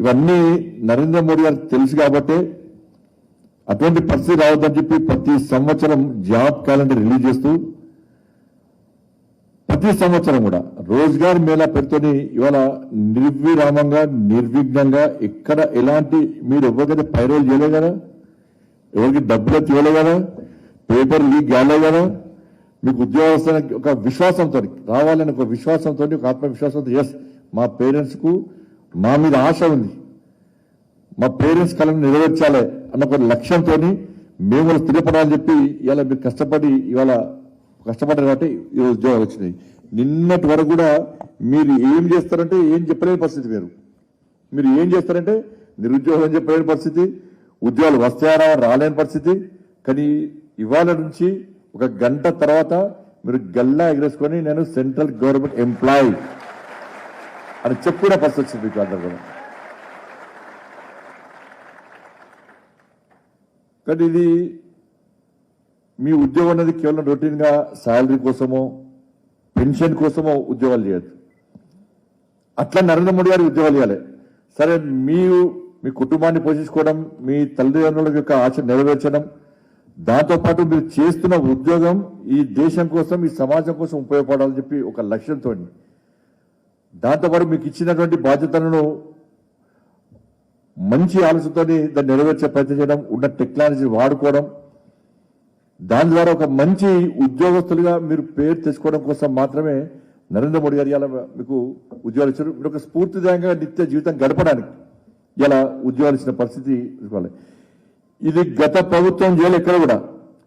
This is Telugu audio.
ఇవన్నీ నరేంద్ర మోడీ గారికి తెలుసు కాబట్టి అటువంటి పరిస్థితి రావద్దని చెప్పి ప్రతి సంవత్సరం జాబ్ క్యాలెండర్ రిలీజ్ చేస్తూ ప్రతి సంవత్సరం కూడా రోజ్గార్ మేళా పెడుతూనే ఇవాళ నిర్విరామంగా నిర్విఘ్నంగా ఎక్కడ ఎలాంటి మీరు ఎవరికైతే పైరోలు చేయలే కదా ఎవరికి డబ్బులు తీయలే కదా పేపర్ లీక్ కాలే కదా మీకు ఉద్యోగస్తులకు ఒక విశ్వాసంతో రావాలని ఒక విశ్వాసంతో ఒక ఆత్మవిశ్వాసంతో ఎస్ మా పేరెంట్స్కు మా మీద ఆశ ఉంది. మా పేరెంట్స్ కళను నెరవేర్చాలి అన్న ఒక లక్ష్యంతో మేము కూడా స్థిరపడాలని చెప్పి ఇవాళ మీరు కష్టపడి ఇవాళ కష్టపడ్డారు కాబట్టి ఈ ఉద్యోగాలు వచ్చినాయి. నిన్నటి వరకు కూడా మీరు ఏం చేస్తారంటే ఏం చెప్పలేని పరిస్థితి మీరు. మీరు ఏం చేస్తారంటే నిరుద్యోగం చెప్పలేని పరిస్థితి ఉద్యోగాలు వస్తాయా రాలేని పరిస్థితి కానీ ఇవాళ నుంచి ఒక గంట తర్వాత మీరు గల్లా ఎగరేసుకొని నేను సెంట్రల్ గవర్నమెంట్ ఎంప్లాయీ. అని చెప్పుకునే పరిస్థితి వచ్చింది మీకు అందరు కూడా. కానీ ఇది మీ ఉద్యోగం అనేది కేవలం రొటీన్గా శాలరీ కోసమో పెన్షన్ కోసమో ఉద్యోగాలు చేయదు అట్లా నరేంద్ర మోడీ గారు ఉద్యోగాలు చేయాలి సరే మీరు మీ కుటుంబాన్ని పోషించుకోవడం మీ తల్లిదండ్రుల యొక్క ఆశ నెరవేర్చడం దాంతోపాటు మీరు చేస్తున్న ఉద్యోగం ఈ దేశం కోసం ఈ సమాజం కోసం ఉపయోగపడాలని చెప్పి ఒక లక్ష్యంతో దాంతోపాటు మీకు ఇచ్చినటువంటి బాధ్యతలను మంచి ఆలోచనతోని దాన్ని నెరవేర్చే ప్రయత్నం చేయడం ఉన్న టెక్నాలజీ వాడుకోవడం దాని ద్వారా ఒక మంచి ఉద్యోగస్తులుగా మీరు పేరు తెచ్చుకోవడం కోసం మాత్రమే నరేంద్ర మోడీ గారు ఇలా మీకు ఉద్యోగాలు ఇచ్చారు. మీరు ఒక స్ఫూర్తిదాయంగా నిత్య జీవితం గడపడానికి ఇలా ఉద్యోగాలు ఇచ్చిన పరిస్థితి ఇది గత ప్రభుత్వం చేయాలి ఎక్కడ కూడా.